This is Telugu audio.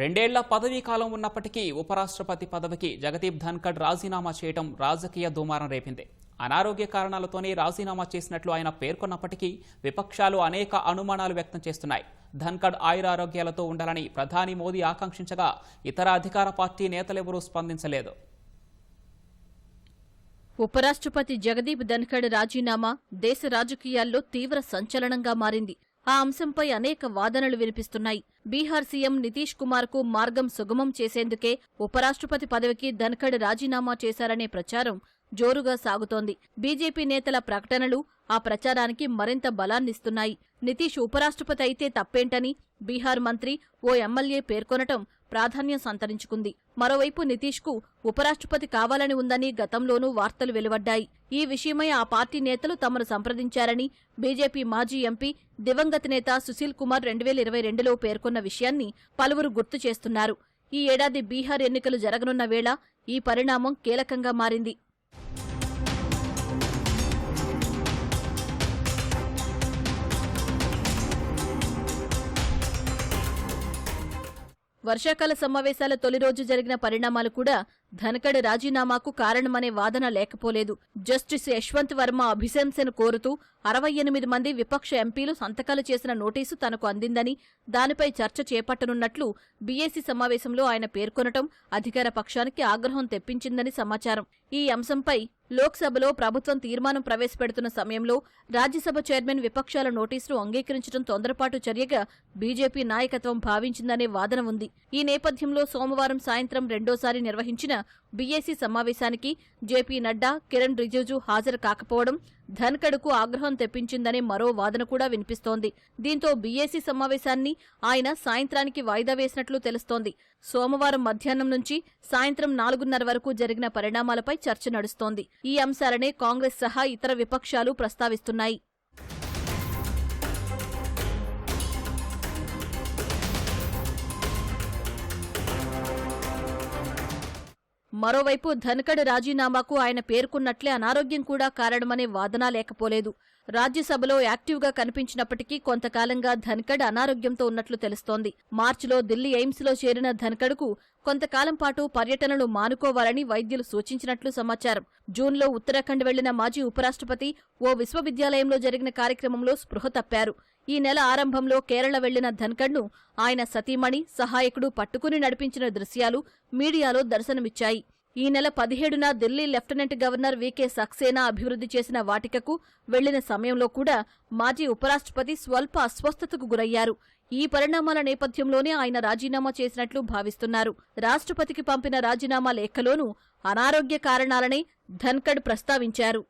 రెండేళ్ళ పదవీ కాలం ఉన్నప్పటికీ ఉపరాష్ట్రపతి పదవికి జగదీప్ ధన్కడ్ రాజీనామా చేయడం రాజకీయ దుమారం రేపింది. అనారోగ్య కారణాలతోనే రాజీనామా చేసినట్లు ఆయన పేర్కొన్నప్పటికీ విపక్షాలు అనేక అనుమానాలు వ్యక్తం చేస్తున్నాయి. ధన్కడ్ ఆయురారోగ్యాలతో ఉండాలని ప్రధాని మోదీ ఆకాంక్షించగా ఇతర అధికార పార్టీ నేతలెవరూ స్పందించలేదు. ఉపరాష్ట్రపతి జగదీప్ ధన్కడ్ రాజీనామా దేశ రాజకీయాల్లో తీవ్ర సంచలనంగా మారింది. ఆ అంశంపై అనేక వాదనలు వినిపిస్తున్నాయి. బీహార్ సీఎం నితీష్ కుమార్కు మార్గం సుగమం చేసేందుకే ఉపరాష్ట్రపతి పదవికి ధన్ఖడ్ రాజీనామా చేశారనే ప్రచారం జోరుగా సాగుతోంది. బీజేపీ నేతల ప్రకటనలు ఆ ప్రచారానికి మరింత బలాన్నిస్తున్నాయి. నితీష్ ఉపరాష్ట్రపతి అయితే తప్పేంటని బీహార్ మంత్రి ఓ ఎమ్మెల్యే పేర్కొనటం ప్రాధాన్యం సంతరించుకుంది. మరోవైపు నితీష్కు ఉపరాష్ట్రపతి కావాలని ఉందని గతంలోనూ వార్తలు వెలువడ్డాయి. ఈ విషయమై ఆ పార్టీ నేతలు తమను సంప్రదించారని బీజేపీ మాజీ ఎంపీ దివంగత నేత సుశీల్ కుమార్ రెండు వేల ఇరవై రెండులో పేర్కొన్న విషయాన్ని పలువురు గుర్తు చేస్తున్నారు. ఈ ఏడాది బీహార్ ఎన్నికలు జరగనున్న వేళ ఈ పరిణామం కీలకంగా మారింది. వర్షాకాల సమావేశాల తొలి రోజు జరిగిన పరిణామాలు కూడా ధనకడ్ రాజీనామాకు కారణమనే వాదన లేకపోలేదు. జస్టిస్ యశ్వంత్ వర్మ అభిశంసన కోరుతూ అరవై ఎనిమిది మంది విపక్ష ఎంపీలు సంతకాలు చేసిన నోటీసు తనకు అందిందని దానిపై చర్చ చేపట్టనున్నట్లు బీఏసీ సమావేశంలో ఆయన పేర్కొనటం అధికార పక్షానికి ఆగ్రహం తెప్పించిందని సమాచారం. ఈ అంశంపై లోక్సభలో ప్రభుత్వం తీర్మానం ప్రవేశపెడుతున్న సమయంలో రాజ్యసభ చైర్మన్ విపక్షాల నోటీసులు అంగీకరించడం తొందరపాటు చర్యగా బీజేపీ నాయకత్వం భావించిందనే వాదన ఉంది. ఈ నేపథ్యంలో సోమవారం సాయంత్రం రెండోసారి నిర్వహించిన బీఏసీ సమావేశానికి జేపీ నడ్డా కిరణ్ రిజిజు హాజరు కాకపోవడం ధన్కడ్కు ఆగ్రహం తెప్పించిందనే మరో వాదన కూడా వినిపిస్తోంది. దీంతో బీఏసీ సమావేశాన్ని ఆయన సాయంత్రానికి వాయిదా వేసినట్లు తెలుస్తోంది. సోమవారం మధ్యాహ్నం నుంచి సాయంత్రం నాలుగున్నర వరకు జరిగిన పరిణామాలపై చర్చ నడుస్తోంది. ఈ అంశాలనే కాంగ్రెస్ సహా ఇతర విపక్షాలు ప్రస్తావిస్తున్నాయి. మరోవైపు ధనకడ్ రాజీనామాకు ఆయన పేర్కొన్నట్లే అనారోగ్యం కూడా కారణమనే వాదన లేకపోలేదు. రాజ్యసభలో యాక్టివ్గా కనిపించినప్పటికీ కొంతకాలంగా ధన్కడ్ అనారోగ్యంతో ఉన్నట్లు తెలుస్తోంది. మార్చిలో ఢిల్లీ ఎయిమ్స్లో చేరిన ధన్కడ్కు కొంతకాలం పాటు పర్యటనలు మానుకోవాలని వైద్యులు సూచించినట్లు సమాచారం. జూన్లో ఉత్తరాఖండ్ వెళ్ళిన మాజీ ఉపరాష్ట్రపతి ఓ విశ్వవిద్యాలయంలో జరిగిన కార్యక్రమంలో స్పృహ తప్పారు. ఈ నెల ఆరంభంలో కేరళ వెళ్ళిన ధన్కడ్ను ఆయన సతీమణి సహాయకుడు పట్టుకుని నడిపించిన దృశ్యాలు మీడియాలో దర్శనమిచ్చాయి. ఈ నెల పదిహేడున Delhi lieutenant governor V K Saxena అభివృద్ధి చేసిన వాటికకు వెళ్ళిన సమయంలో కూడా మాజీ ఉపరాష్ట్రపతి స్వల్ప అస్వస్థతకు గురయ్యారు. ఈ పరిణామాల నేపథ్యంలోనే ఆయన రాజీనామా చేసినట్లు భావిస్తున్నారు. రాష్ట్రపతికి పంపిన రాజీనామా లేఖలోనూ అనారోగ్య కారణాలనే ధన్కడ్ ప్రస్తావించారు.